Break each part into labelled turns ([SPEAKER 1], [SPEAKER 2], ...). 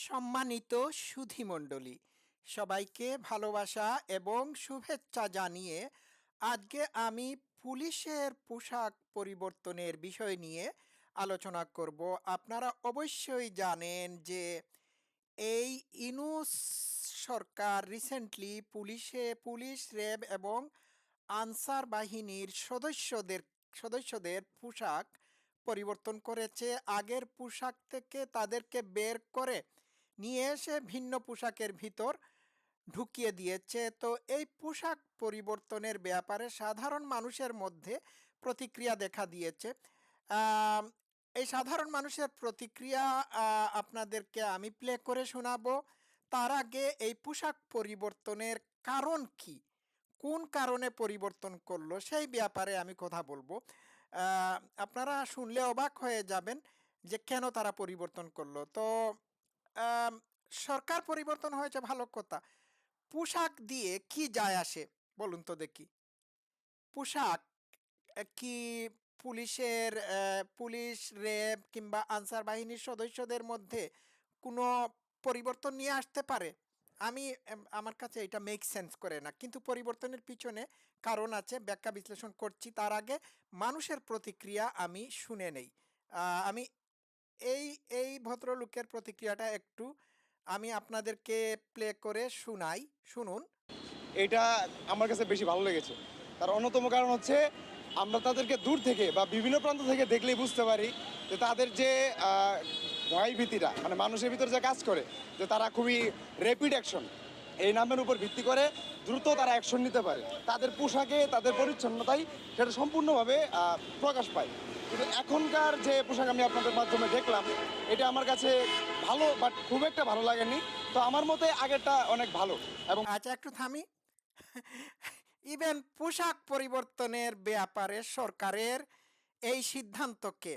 [SPEAKER 1] সম্মানিত সুধীমণ্ডলী, সবাইকে ভালোবাসা এবং শুভেচ্ছা জানিয়ে আজকে আমি পুলিশের পোশাক পরিবর্তনের বিষয় নিয়ে আলোচনা করব। আপনারা অবশ্যই জানেন যে এই ইনুস সরকার রিসেন্টলি পুলিশে পুলিশ র্যাব এবং আনসার বাহিনীর সদস্যদের সদস্যদের পোশাক পরিবর্তন করেছে। আগের পোশাক থেকে তাদেরকে বের করে নিয়ে এসে ভিন্ন পোশাকের ভিতর ঢুকিয়ে দিয়েছে। তো এই পোশাক পরিবর্তনের ব্যাপারে সাধারণ মানুষের মধ্যে প্রতিক্রিয়া দেখা দিয়েছে। এই সাধারণ মানুষের প্রতিক্রিয়া আপনাদেরকে আমি প্লে করে শোনাবো। তার আগে এই পোশাক পরিবর্তনের কারণ কি? কোন কারণে পরিবর্তন করল? সেই ব্যাপারে আমি কথা বলব। আপনারা শুনলে অবাক হয়ে যাবেন যে কেন তারা পরিবর্তন করল। তো সরকার পরিবর্তন হয়েছে ভালো কথা। পোশাক দিয়ে কি যায় আসে? বলুন তো দেখি। পোশাক কি পুলিশের পুলিশ, র্যাব কিংবা আনসার বাহিনীর সদস্যদের মধ্যে কোনো পরিবর্তন নিয়ে আসতে পারে? আমি আমার কাছে এটা মেক সেন্স করে না। কিন্তু পরিবর্তনের পিছনে কারণ আছে, ব্যাখ্যা বিশ্লেষণ করছি। তার আগে মানুষের প্রতিক্রিয়া আমি শুনে নেই। আমি এই এই ভদ্রলোকের প্রতিক্রিয়াটা একটু আমি আপনাদেরকে প্লে করে শুনাই, শুনুন।
[SPEAKER 2] এটা আমার কাছে বেশি ভালো লেগেছে। তার অন্যতম কারণ হচ্ছে আমরা তাদেরকে দূর থেকে বা বিভিন্ন প্রান্ত থেকে দেখলেই বুঝতে পারি যে তাদের যে ভয় ভীতিটা মানে মানুষের ভিতরে যে কাজ করে, যে তারা খুবই র্যাপিড অ্যাকশন এই নামের উপর ভিত্তি করে দ্রুত তারা অ্যাকশন নিতে পারে। তাদের পোশাকে, তাদের পরিচ্ছন্নতাই সেটা সম্পূর্ণভাবে প্রকাশ পায়। কিন্তু এখনকার যে পোশাক আমি আপনাদের মাধ্যমে দেখলাম, এটা আমার কাছে ভালো বাট খুব একটা ভালো লাগেনি। তো আমার মতে আগেরটা অনেক ভালো। এবং
[SPEAKER 1] আচ্ছা একটু থামি। ইভেন পোশাক পরিবর্তনের ব্যাপারে সরকারের এই সিদ্ধান্তকে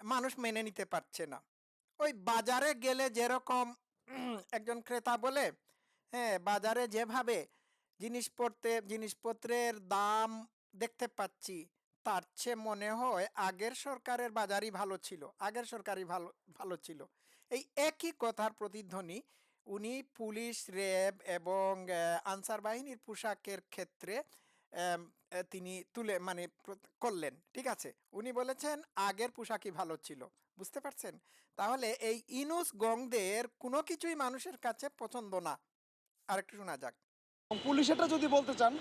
[SPEAKER 1] মানুষ মেনে নিতে পারছে না। ওই বাজারে গেলে যেরকম একজন ক্রেতা বলে হ্যাঁ বাজারে যেভাবে জিনিসপত্রে, জিনিসপত্রের দাম দেখতে পাচ্ছি তার চেয়ে মনে হয় আগের সরকারের বাজারই ভালো ছিল, আগের সরকারই ভালো ভালো ছিল। এই একই কথার প্রতিধ্বনি উনি পুলিশ, র্যাব এবং আনসার বাহিনীর পোশাকের ক্ষেত্রে তিনি তুলে মানে করলেন, ঠিক আছে? উনি বলেছেন আগের পোশাকই ভালো ছিল, বুঝতে পারছেন? তাহলে এই ইনুস গংদের কোনো কিছুই মানুষের কাছে পছন্দ না। আরেকটু শোনা যাক।
[SPEAKER 2] পুলিশেরটা যদি বলতে চান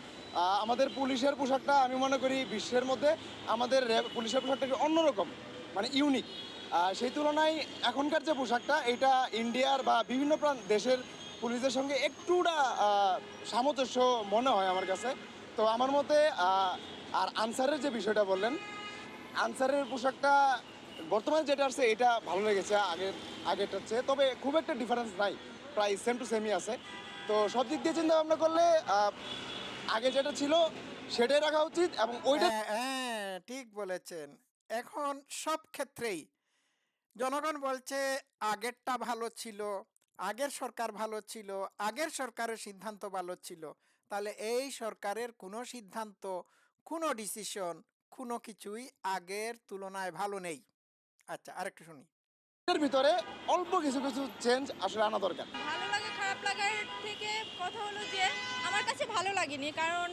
[SPEAKER 2] আমাদের পুলিশের পোশাকটা আমি মনে করি বিশ্বের মধ্যে আমাদের পুলিশের পোশাকটা অন্যরকম মানে ইউনিক সেই তুলনায় এখনকার যে পোশাকটা, এটা ইন্ডিয়ার বা বিভিন্ন দেশের পুলিশের সঙ্গে একটুটা সামঞ্জস্য মনে হয় আমার কাছে। তো আমার মতে আর আনসারের যে বিষয়টা বললেন, আনসারের পোশাকটা বর্তমানে যেটা আছে এটা ভালো লেগেছে, আগের, আগেরটার চেয়ে। তবে খুব একটা ডিফারেন্স নাই, প্রায় সেম টু সেমই আছে। তো সব দিক দিয়ে চিন্তা ভাবনা করলে আগে যেটা ছিল সেটাই রাখা উচিত এবং ওইটা
[SPEAKER 1] হ্যাঁ হ্যাঁ ঠিক বলেছেন। এখন সব ক্ষেত্রেই জনগণ বলছে আগেরটা ভালো ছিল, আগের সরকার ভালো ছিল, আগের সরকারের সিদ্ধান্ত ভালো ছিল। তাহলে এই সরকারের কোনো সিদ্ধান্ত, কোনো ডিসিশন কোনো কিছুই আগের তুলনায় ভালো নেই। আচ্ছা আরেকটু শুনি।
[SPEAKER 2] এর ভিতরে অল্প কিছু কিছু চেঞ্জ আসলে আনা দরকার।
[SPEAKER 3] ভালো লাগা খারাপ লাগার থেকে কথা হলো যে আমার কাছে ভালো লাগেনি। কারণ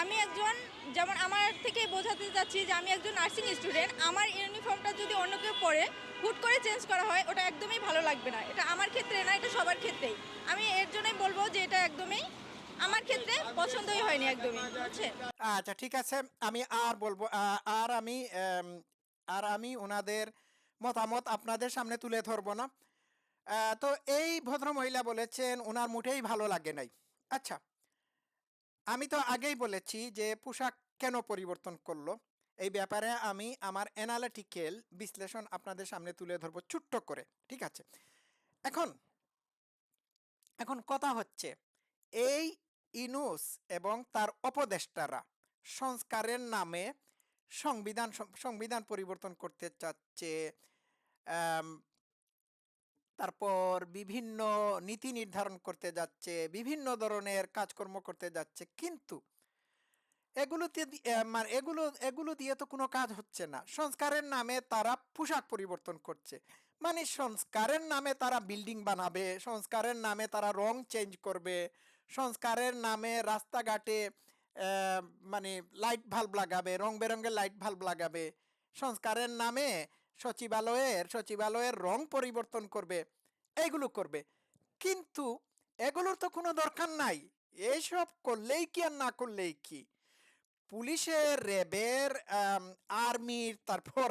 [SPEAKER 3] আমি একজন যেমন আমার থেকে বোঝাতে চাচ্ছি যে আমি একজন নার্সিং স্টুডেন্ট আমার ইউনিফর্মটা যদি অন্য কেউ পরে হুট করে চেঞ্জ করা হয় ওটা একদমই ভালো লাগবে না। এটা আমার ক্ষেত্রে না এটা সবার ক্ষেত্রেই। আমি এর জন্যই বলব যে এটা একদমই আমার ক্ষেত্রে পছন্দই হয়নি একদমই বুঝছেন?
[SPEAKER 1] আচ্ছা ঠিক আছে। আমি আর বলব আর আমি আর আমি ওনাদের মতামত আপনাদের সামনে তুলে ধরবো না। তো এই ভদ্র মহিলা বলেছেন ওনার মুঠেই ভালো লাগে নাই। আচ্ছা আমি তো আগেই বলেছি যে পোশাক কেন পরিবর্তন করল। এই ব্যাপারে আমি আমার অ্যানালিটিক্যাল বিশ্লেষণ আপনাদের সামনে তুলে ধরবো ছোট্ট করে, ঠিক আছে? এখন এখন কথা হচ্ছে, এই ইনুস এবং তার অপদেষ্টারা সংস্কারের নামে সংবিধান সংবিধান পরিবর্তন করতে চাচ্ছে তারপর বিভিন্ন নীতি নির্ধারণ করতে যাচ্ছে, বিভিন্ন ধরনের কাজকর্ম করতে যাচ্ছে, কিন্তু এগুলোতে মানে এগুলো এগুলো দিয়ে তো কোনো কাজ হচ্ছে না। সংস্কারের নামে তারা পোশাক পরিবর্তন করছে। মানে সংস্কারের নামে তারা বিল্ডিং বানাবে, সংস্কারের নামে তারা রং চেঞ্জ করবে, সংস্কারের নামে রাস্তাঘাটে মানে লাইট ভাল্ব লাগাবে রং বেরঙের লাইট ভাল্ব লাগাবে। সংস্কারের নামে সচিবালয়ের সচিবালয়ের রং পরিবর্তন করবে, এইগুলো করবে। কিন্তু এগুলোর তো কোনো দরকার নাই। এইসব করলেই কি আর না করলেই কি? পুলিশের, র্যাবের আর্মির, তারপর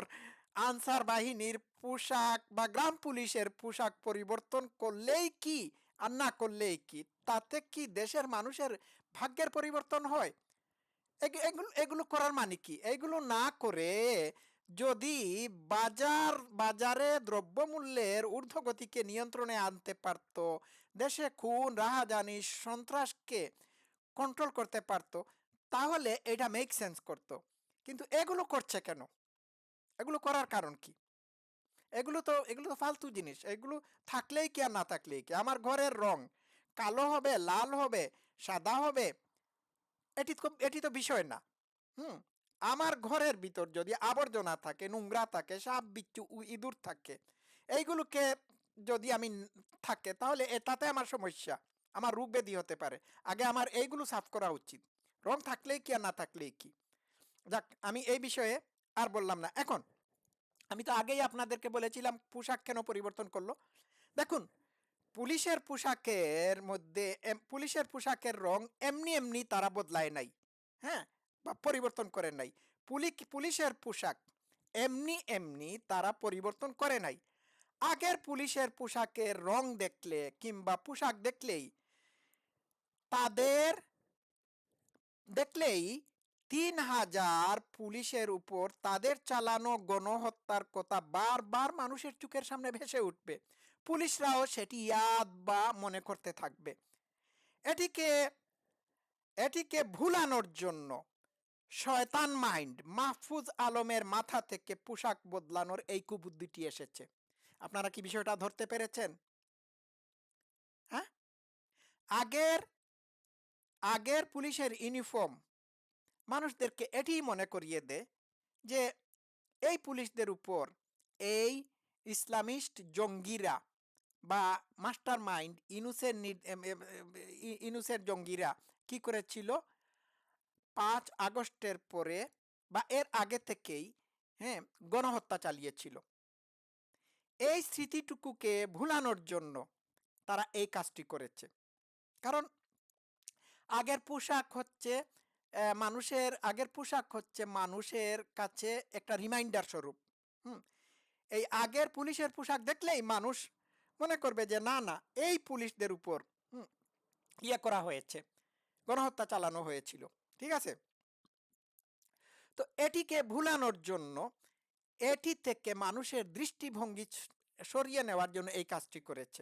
[SPEAKER 1] আনসার বাহিনীর পোশাক বা গ্রাম পুলিশের পোশাক পরিবর্তন করলেই কি আর না করলেই কি? তাতে কি দেশের মানুষের ভাগ্যের পরিবর্তন হয়। এগ- এগুলো এগুলো করার মানে কি? এগুলো না করে যদি বাজার, বাজারে দ্রব্যমূল্যের ঊর্ধ্বগতিকে নিয়ন্ত্রণে আনতে পারত, দেশে খুন, রাহাজানি, সন্ত্রাসকে কন্ট্রোল করতে পারত, তাহলে এটা মেক সেন্স করত। কিন্তু এগুলো করছে কেন? এগুলো করার কারণ কি? এগুলো তো এগুলো তো ফালতু জিনিস। এগুলো থাকলেই কি আর না থাকলেই কি? আমার ঘরের রং কালো হবে, লাল হবে সাদা হবে? এটি এটি তো বিষয় না। হুম, আমার ঘরের ভিতর যদি আবর্জনা থাকে, নোংরা থাকে, সাপ, বিচ্ছু ইঁদুর থাকে, এইগুলোকে যদি আমি থাকে, তাহলে এটাতে আমার সমস্যা। আমার রোগ ব্যাধি হতে পারে। আগে আমার এইগুলো সাফ করা উচিত। রং থাকলেই কি আর না থাকলেই কি? যাক, আমি এই বিষয়ে আর বললাম না। এখন, আমি তো আগেই আপনাদেরকে বলেছিলাম, পোশাক কেন পরিবর্তন করল? দেখুন পুলিশের পোশাকের মধ্যে পুলিশের পোশাকের রং এমনি এমনি তারা বদলায় নাই হ্যাঁ? বা পরিবর্তন করে নাই। পুলিশ পুলিশের পোশাক এমনি এমনি তারা পরিবর্তন করে নাই। আগের পুলিশের পোশাকের রং দেখলে কিংবা পোশাক দেখলেই তাদের দেখলেই তিন হাজার পুলিশের উপর তাদের চালানো গণহত্যার কথা বারবার মানুষের চোখের সামনে ভেসে উঠবে। পুলিশরাও সেটি ইয়াদ বা মনে করতে থাকবে। এটিকে এটিকে ভুলানোর জন্য শয়তান মাইন্ড, মাহফুজ আলমের মাথা থেকে পোশাক বদলানোর এই কুবুদ্ধিটি এসেছে। আপনারা কি বিষয়টা ধরতে পেরেছেন? হ্যাঁ? আগের আগের পুলিশের ইউনিফর্ম মানুষদেরকে এটি মনে করিয়ে দেয় যে, এই পুলিশদের উপর এই ইসলামিস্ট জঙ্গিরা বা মাস্টার মাইন্ড ইনুসের ইনুসের জঙ্গিরা কি করেছিল? পাঁচ আগস্টের পরে বা এর আগে থেকেই হ্যাঁ গণহত্যা চালিয়েছিল। এই স্মৃতিটুকুকে ভুলানোর জন্য তারা এই কাজটি করেছে। কারণ আগের পোশাক হচ্ছে মানুষের, আগের পোশাক হচ্ছে মানুষের কাছে একটা রিমাইন্ডার স্বরূপ। হুম, এই আগের পুলিশের পোশাক দেখলেই মানুষ মনে করবে যে, না না, এই পুলিশদের উপর ইয়ে করা হয়েছে, গণহত্যা চালানো হয়েছিল। ঠিক আছে? তো এটিকে ভুলানোর জন্য, এটি থেকে মানুষের দৃষ্টিভঙ্গি সরিয়ে নেওয়ার জন্য এই কাজটি করেছে।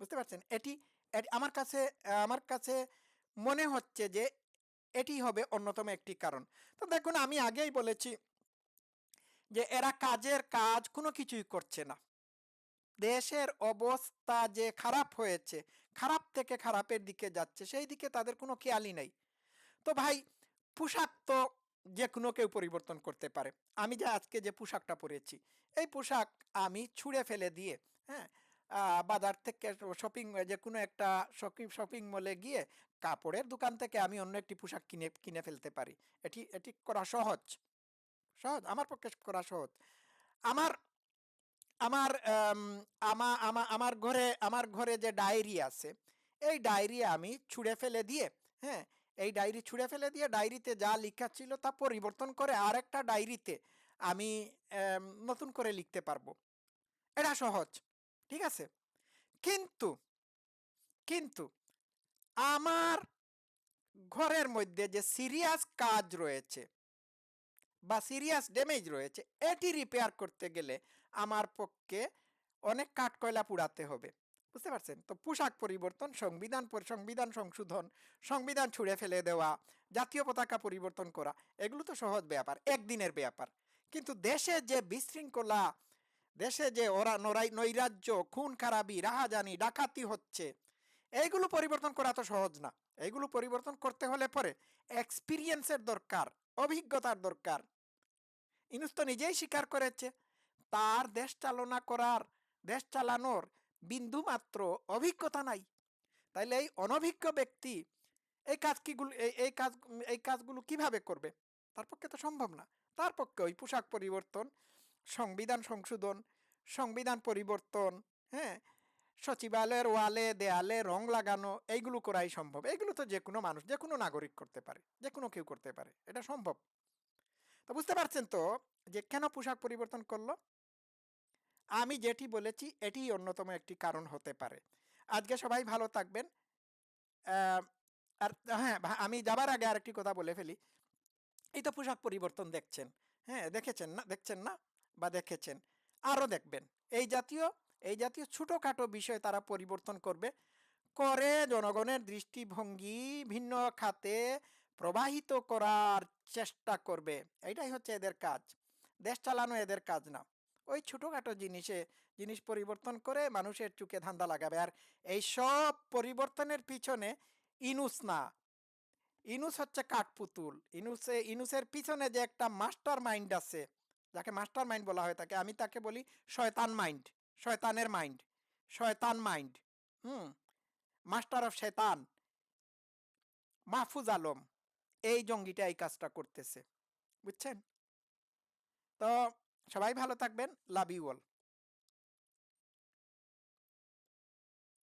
[SPEAKER 1] বুঝতে পারছেন? এটি আমার কাছে আমার কাছে মনে হচ্ছে যে, এটি হবে অন্যতম একটি কারণ। তো দেখুন, আমি আগেই বলেছি যে, এরা কাজের কাজ কোনো কিছুই করছে না। দেশের অবস্থা যে খারাপ হয়েছে, খারাপ থেকে খারাপের দিকে যাচ্ছে, সেই দিকে তাদের কোনো খেয়ালই নেই। তো ভাই, পোশাক তো যে কোনো কেউ পরিবর্তন করতে পারে। আমি যে আজকে যে পোশাকটা পরেছি, এই পোশাক আমি ছুঁড়ে ফেলে দিয়ে হ্যাঁ বাজার থেকে শপিং, যে কোনো একটা শপিং শপিং মলে গিয়ে কাপড়ের দোকান থেকে আমি অন্য একটি পোশাক কিনে কিনে ফেলতে পারি। এটি এটি করা সহজ। সহজ, আমার পক্ষে করা সহজ। আমার আমার আমা আমা, আমার ঘরে আমার ঘরে যে ডায়েরি আছে, এই ডায়েরি আমি ছুঁড়ে ফেলে দিয়ে হ্যাঁ এই ডায়েরি ছুঁড়ে ফেলে দিয়ে ডায়েরিতে যা লেখা ছিল তা পরিবর্তন করে আরেকটা ডায়েরিতে আমি নতুন করে লিখতে পারব। এটা সহজ, ঠিক আছে? কিন্তু কিন্তু আমার ঘরের মধ্যে যে সিরিয়াস কাজ রয়েছে বা সিরিয়াস ড্যামেজ রয়েছে, এটি রিপেয়ার করতে গেলে আমার পক্ষে অনেক কাঠকয়লা পুড়াতে হবে। বুঝতে পারছেন? তো পোশাক পরিবর্তন, সংবিধান সংবিধান সংশোধন, সংবিধান ছুঁড়ে ফেলে দেওয়া, জাতীয় পতাকা পরিবর্তন করা, এগুলো তো সহজ ব্যাপার, একদিনের ব্যাপার। কিন্তু দেশে যে বিশৃঙ্খলা, দেশে যে ওরা নরাই, নৈরাজ্য, খুন, খারাপি, রাহাজানি, ডাকাতি হচ্ছে, এইগুলো পরিবর্তন করা তো সহজ না। এইগুলো পরিবর্তন করতে হলে পরে এক্সপিরিয়েন্সের দরকার, অভিজ্ঞতার দরকার। ইনুস তো নিজেই স্বীকার করেছে। তার দেশ চালনা করার, দেশ চালানোর বিন্দু মাত্র অভিজ্ঞতা নাই। তাইলে এই অনভিজ্ঞ ব্যক্তি এই কাজ কিগুলো এই কাজ, এই কাজগুলো কীভাবে করবে? তার পক্ষে তো সম্ভব না। তার পক্ষে ওই পোশাক পরিবর্তন, সংবিধান সংশোধন, সংবিধান পরিবর্তন হ্যাঁ? সচিবালয়ের ওয়ালে, দেয়ালে রং লাগানো, এইগুলো করাই সম্ভব। এইগুলো তো যে কোনো মানুষ যে কোনো নাগরিক করতে পারে যে কোনো কেউ করতে পারে। এটা সম্ভব। তো বুঝতে পারছেন তো যে কেন পোশাক পরিবর্তন করল? আমি যেটি বলেছি এটি অন্যতম একটি কারণ হতে পারে। আজকে সবাই ভালো থাকবেন। আর হ্যাঁ আমি যাবার আগে আরেকটি কথা বলে ফেলি। এই তো পোশাক পরিবর্তন দেখছেন। হ্যাঁ দেখেছেন না? দেখছেন না? বা দেখেছেন? আরও দেখবেন। এই জাতীয় এই জাতীয় ছোটোখাটো বিষয় তারা পরিবর্তন করবে। করে জনগণের দৃষ্টিভঙ্গি ভিন্ন খাতে প্রবাহিত করার চেষ্টা করবে। এটাই হচ্ছে এদের কাজ। দেশ চালানো এদের কাজ না। ওই ছোটোখাটো জিনিসে, জিনিস পরিবর্তন করে মানুষের চুকে ধান্দা লাগাবে। আর এই সব পরিবর্তনের পিছনে ইনুস না। ইনুস হচ্ছে কাঠপুতুল। ইনুসে ইনুসের পিছনে যে একটা মাস্টার মাইন্ড আছে, যাকে মাস্টার মাইন্ড বলা হয় তাকে, আমি তাকে বলি শয়তান মাইন্ড, শয়তানের মাইন্ড, শয়তান মাইন্ড, হুম? মাস্টার অফ শয়তান, মাহফুজ আলম, এই জঙ্গিটা এই কাজটা করতেছে। বুঝছেন? তো সবাই ভালো থাকবেন লাভ ইউ অল।